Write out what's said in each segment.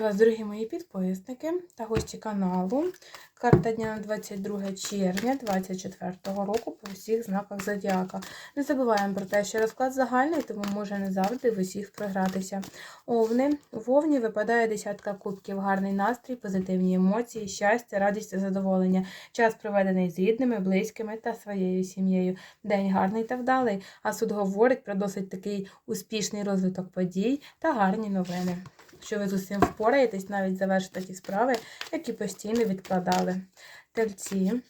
Вас, дорогі мої підписники та гості каналу. Карта дня на 22 червня 2024 року по всіх знаках Зодіака. Не забуваємо про те, що розклад загальний, тому може не завжди в усіх програтися. Овни. В Овні випадає десятка кубків, гарний настрій, позитивні емоції, щастя, радість та задоволення. Час проведений з рідними, близькими та своєю сім'єю. День гарний та вдалий, а суд говорить про досить такий успішний розвиток подій та гарні новини що ви з усім впораєтесь, навіть завершите ті справи, які постійно відкладали. Тельці.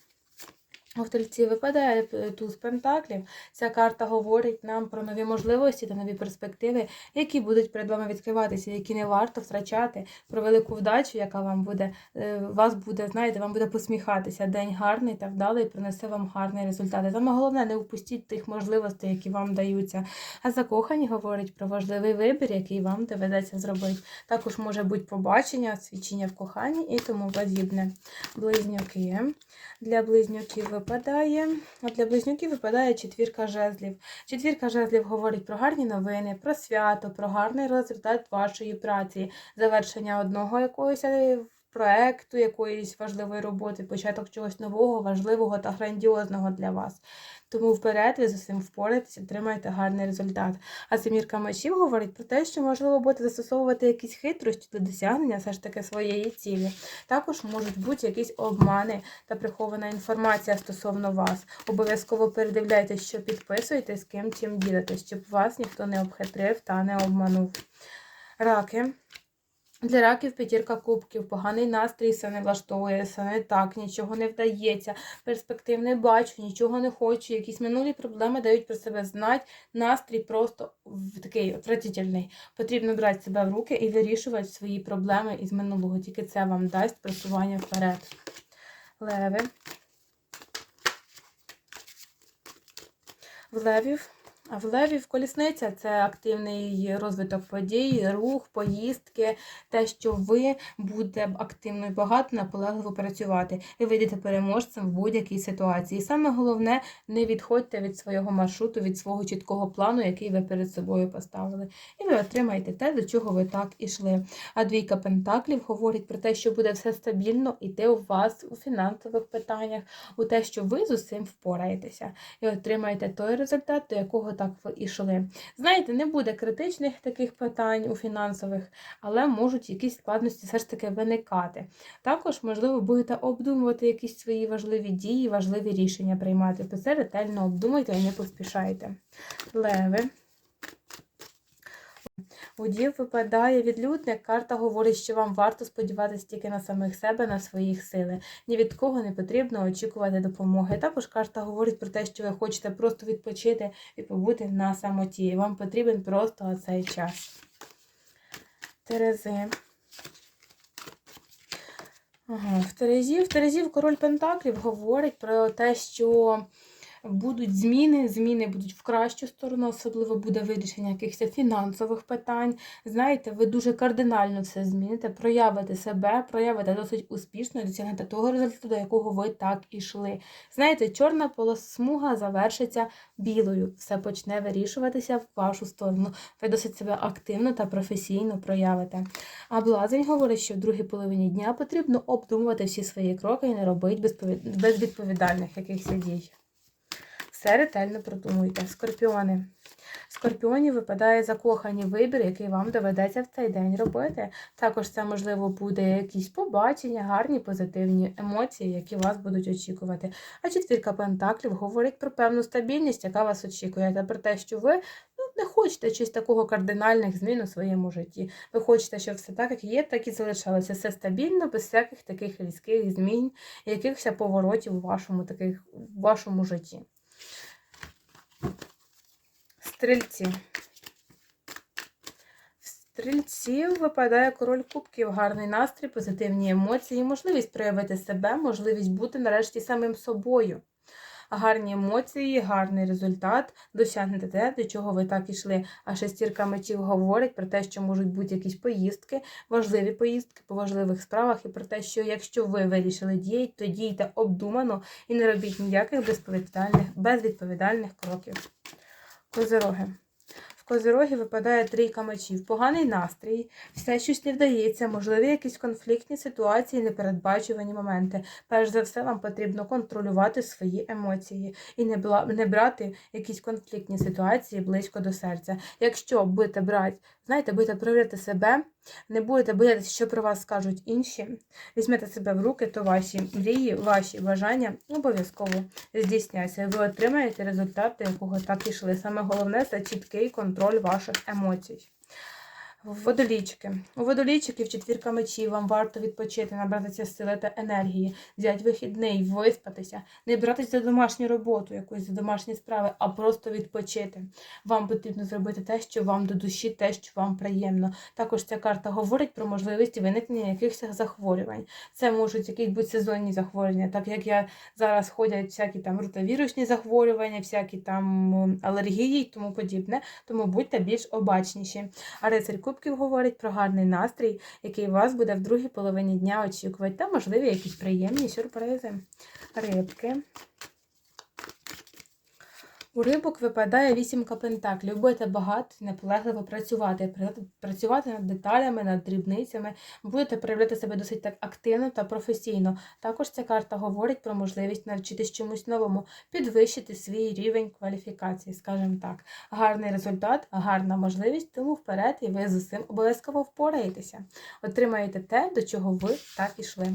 У тельці випадає туз пентаклів. Ця карта говорить нам про нові можливості та нові перспективи, які будуть перед вами відкриватися, які не варто втрачати, про велику вдачу, яка вам буде, е, вас буде, знаєте, вам буде посміхатися. День гарний та вдалий принесе вам гарний результат. Саме головне, не впустіть тих можливостей, які вам даються. А закохані говорить про важливий вибір, який вам доведеться зробити. Також може бути побачення, свідчення в коханні і тому подібне. Близнюки. Для близнюків випадає, а для близнюків випадає четвірка жезлів. Четвірка жезлів говорить про гарні новини, про свято, про гарний результат вашої праці, завершення одного якогось е, проекту, якоїсь важливої роботи, початок чогось нового, важливого та грандіозного для вас. Тому вперед ви з усім впораєтесь, отримаєте гарний результат. А семірка мечів говорить про те, що можливо буде застосовувати якісь хитрості для досягнення все ж таки своєї цілі. Також можуть бути якісь обмани та прихована інформація стосовно вас. Обов'язково передивляйтесь, що підписуєте, з ким чим ділитесь, щоб вас ніхто не обхитрив та не обманув. Раки. Для раків п'ятірка кубків, поганий настрій все не влаштовує, все не так, нічого не вдається, перспектив не бачу, нічого не хочу. Якісь минулі проблеми дають про себе знати. Настрій просто такий отвратительний. Потрібно брати себе в руки і вирішувати свої проблеми із минулого. Тільки це вам дасть просування вперед. Леви. В левів в левів колісниця це активний розвиток подій, рух, поїздки, те, що ви будете активно і багато наполегливо працювати і вийдете переможцем в будь-якій ситуації. І саме головне, не відходьте від свого маршруту, від свого чіткого плану, який ви перед собою поставили. І ви отримаєте те, до чого ви так ішли. А двійка пентаклів говорить про те, що буде все стабільно іти у вас у фінансових питаннях, у те, що ви з усім впораєтеся, і отримаєте той результат, до якого так ішли. Знаєте, не буде критичних таких питань у фінансових, але можуть якісь складності все ж таки виникати. Також, можливо, будете обдумувати якісь свої важливі дії, важливі рішення приймати. То це ретельно обдумайте і не поспішайте. Леви. У дів випадає відлюдник, карта говорить, що вам варто сподіватися тільки на самих себе, на своїх сили. Ні від кого не потрібно очікувати допомоги. Також карта говорить про те, що ви хочете просто відпочити і побути на самоті. Вам потрібен просто цей час. Терези. Ага, в Терезі, в Терезі король Пентаклів говорить про те, що будуть зміни, зміни будуть в кращу сторону, особливо буде вирішення якихось фінансових питань. Знаєте, ви дуже кардинально все зміните, проявите себе, проявите досить успішно і досягнете того результату, до якого ви так ішли. Знаєте, чорна полосмуга завершиться білою. Все почне вирішуватися в вашу сторону. Ви досить себе активно та професійно проявите. А блазень говорить, що в другій половині дня потрібно обдумувати всі свої кроки і не робити безвідповідальних якихось дій. Все ретельно продумуйте. Скорпіони. Скорпіоні випадає закоханий вибір, який вам доведеться в цей день робити. Також це, можливо, буде якісь побачення, гарні позитивні емоції, які вас будуть очікувати. А четвірка пентаклів говорить про певну стабільність, яка вас очікує, та про те, що ви ну, не хочете щось такого кардинальних змін у своєму житті. Ви хочете, щоб все так, як є, так і залишалося. Все стабільно, без всяких таких різких змін, якихось поворотів у вашому, таких, у вашому житті. Стрільці. В стрільців випадає король кубків, гарний настрій, позитивні емоції, можливість проявити себе, можливість бути нарешті самим собою. Гарні емоції, гарний результат, досягнете те, до чого ви так ішли. А шестірка мечів говорить про те, що можуть бути якісь поїздки, важливі поїздки по важливих справах, і про те, що якщо ви вирішили діяти, то дійте обдумано і не робіть ніяких безвідповідальних, безвідповідальних кроків. Козироги. В випадає трійка мечів, поганий настрій, все щось не вдається, можливі якісь конфліктні ситуації, непередбачувані моменти. Перш за все, вам потрібно контролювати свої емоції і не брати якісь конфліктні ситуації близько до серця. Якщо будете брати, знаєте, будете проявляти себе, не будете боятися, що про вас скажуть інші, візьмете себе в руки, то ваші мрії, ваші бажання обов'язково здійсняться. Ви отримаєте результати, якого так ішли. Саме головне це чіткий контроль ваших емоцій. Водолічки. У водолічиків четвірка мечів. Вам варто відпочити, набратися сили та енергії, взяти вихідний, виспатися, не братися за домашню роботу, якусь за домашні справи, а просто відпочити. Вам потрібно зробити те, що вам до душі, те, що вам приємно. Також ця карта говорить про можливість виникнення якихось захворювань. Це можуть якісь сезонні захворювання, так як я зараз ходять всякі там ротовірусні захворювання, всякі там алергії і тому подібне. Тому будьте більш обачніші. А рицарь кубків говорить про гарний настрій, який вас буде в другій половині дня очікувати, та можливі якісь приємні сюрпризи. Рибки. У рибок випадає вісімка пентаклів. Будете багато наполегливо працювати, працювати над деталями, над дрібницями. Будете проявляти себе досить так активно та професійно. Також ця карта говорить про можливість навчитись чомусь новому, підвищити свій рівень кваліфікації, скажімо так. Гарний результат, гарна можливість, тому вперед і ви з усім обов'язково впораєтеся. Отримаєте те, до чого ви так ішли.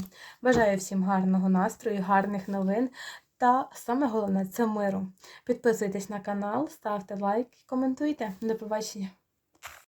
Бажаю всім гарного настрою, гарних новин. Та саме головне це миру. Підписуйтесь на канал, ставте лайк, коментуйте. До побачення!